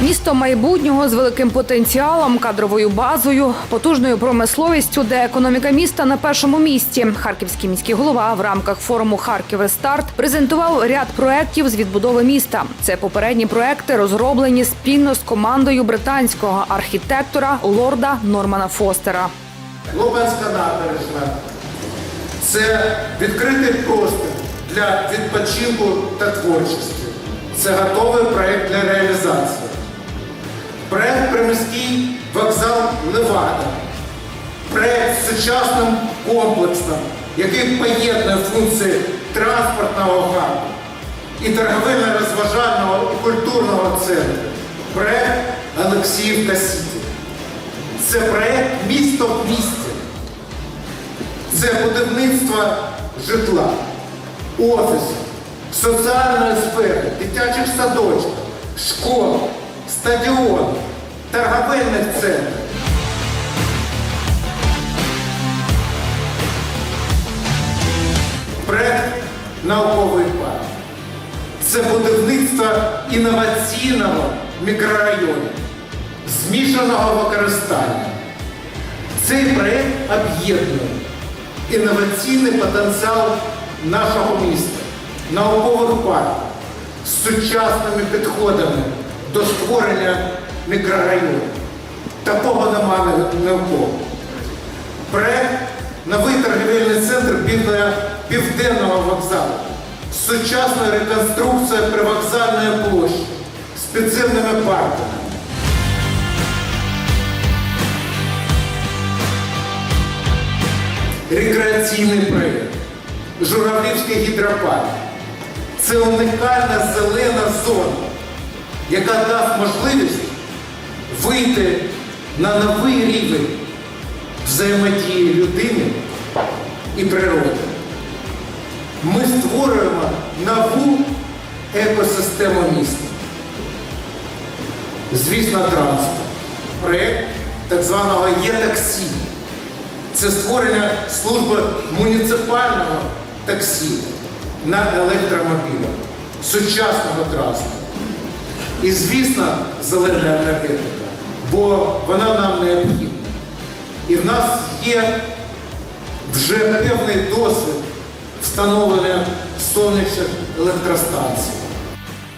Місто майбутнього з великим потенціалом, кадровою базою, потужною промисловістю, де економіка міста на першому місці. Харківський міський голова в рамках форуму Харків Рестарт презентував ряд проєктів з відбудови міста. Це попередні проекти, розроблені спільно з командою британського архітектора лорда Нормана Фостера. Лобанська набережна це відкритий простір для відпочинку та творчості. Це готовий проєкт для реалізації. Проєкт приміський вокзал Левада. Проєкт з сучасним комплексом, який поєднує функції транспортного хабу і торговельно-розважального і культурного центру. Проєкт Олексіївка Сіті. Це проєкт місто в місті. Це будівництво житла, офісу, соціальної сфери, дитячих садочків, школ, стадіонів, торговельних центрів. Проект науковий парк. Це будівництво інноваційного мікрорайону, змішаного використання. Цей проєкт об'єднує інноваційний потенціал нашого міста, наукових парків з сучасними підходами до створення мікрорайонів. Такого немає науково. Проект новий торгівельний центр біля південного вокзалу. Сучасна реконструкція привокзальної площі з підземними парками. рекреаційний проєкт, Журавлівський гідропарк. Це унікальна зелена зона, яка дасть можливість вийти на новий рівень взаємодії людини і природи. Ми створюємо нову екосистему міста. Звісно, транспорт. Проєкт так званого є-таксі. Це створення служби муніципального таксі на електромобілях, сучасного транспорту. І, звісно, зелена енергетика, бо вона нам необхідна. І в нас є вже певний досвід встановлення сонячних електростанцій.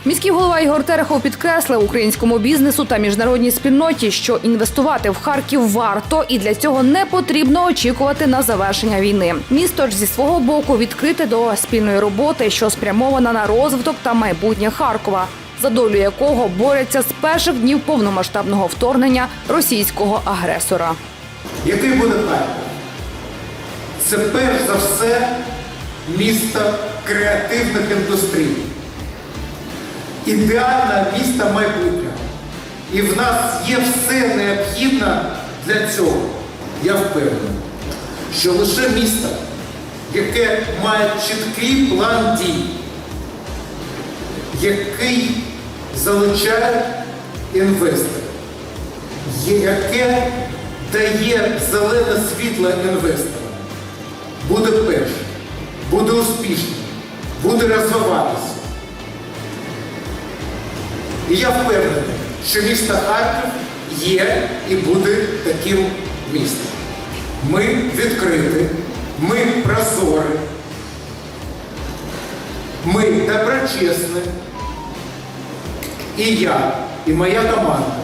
Міський голова Ігор Терехов підкреслив українському бізнесу та міжнародній спільноті, що інвестувати в Харків варто, і для цього не потрібно очікувати на завершення війни. Місто ж зі свого боку відкрите до спільної роботи, що спрямована на розвиток та майбутнє Харкова, за долю якого борються з перших днів повномасштабного вторгнення російського агресора. Який буде Харків? Це перш за все місто креативних індустрій. Ідеальне місто майбутнього. І в нас є все необхідне для цього. Я впевнений, що лише місто, яке має чіткий план дій, який залучає інвесторів, яке дає зелене світло інвесторам, буде першим, буде успішним, буде розвиватися. І я впевнений, що місто Харків є і буде таким містом. Ми відкриті, ми прозорі, ми доброчесні. І я, і моя команда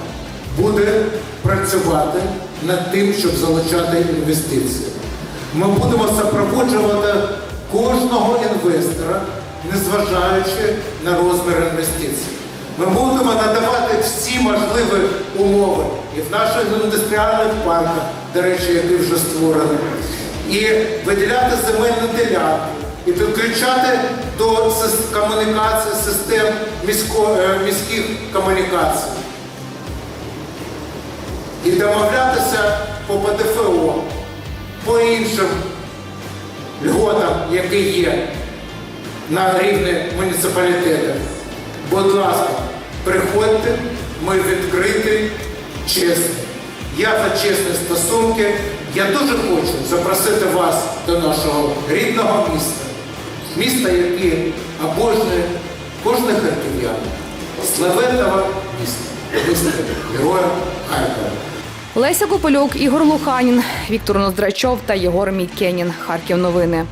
буде працювати над тим, щоб залучати інвестиції. Ми будемо супроводжувати кожного інвестора, незважаючи на розмір інвестицій. Ми будемо надавати всі можливі умови і в наших індустріальних парках, до речі, які вже створені, і виділяти земельні ділянки, і підключати до комунікації систем е, міських комунікацій. І домовлятися по ПДФО, по іншим льготам, які є на рівні муніципалітетів. Будь ласка, приходьте, ми відкриті, чесні. Я за чесні стосунки. Я дуже хочу запросити вас до нашого рідного міста. Міста, яке обожнює кожне харків'ян. Славетного міста. виступити героя Харкова. Леся Копилюк, Ігор Луханін, Віктор Ноздрачов та Єгор Мікенін. Харків новини.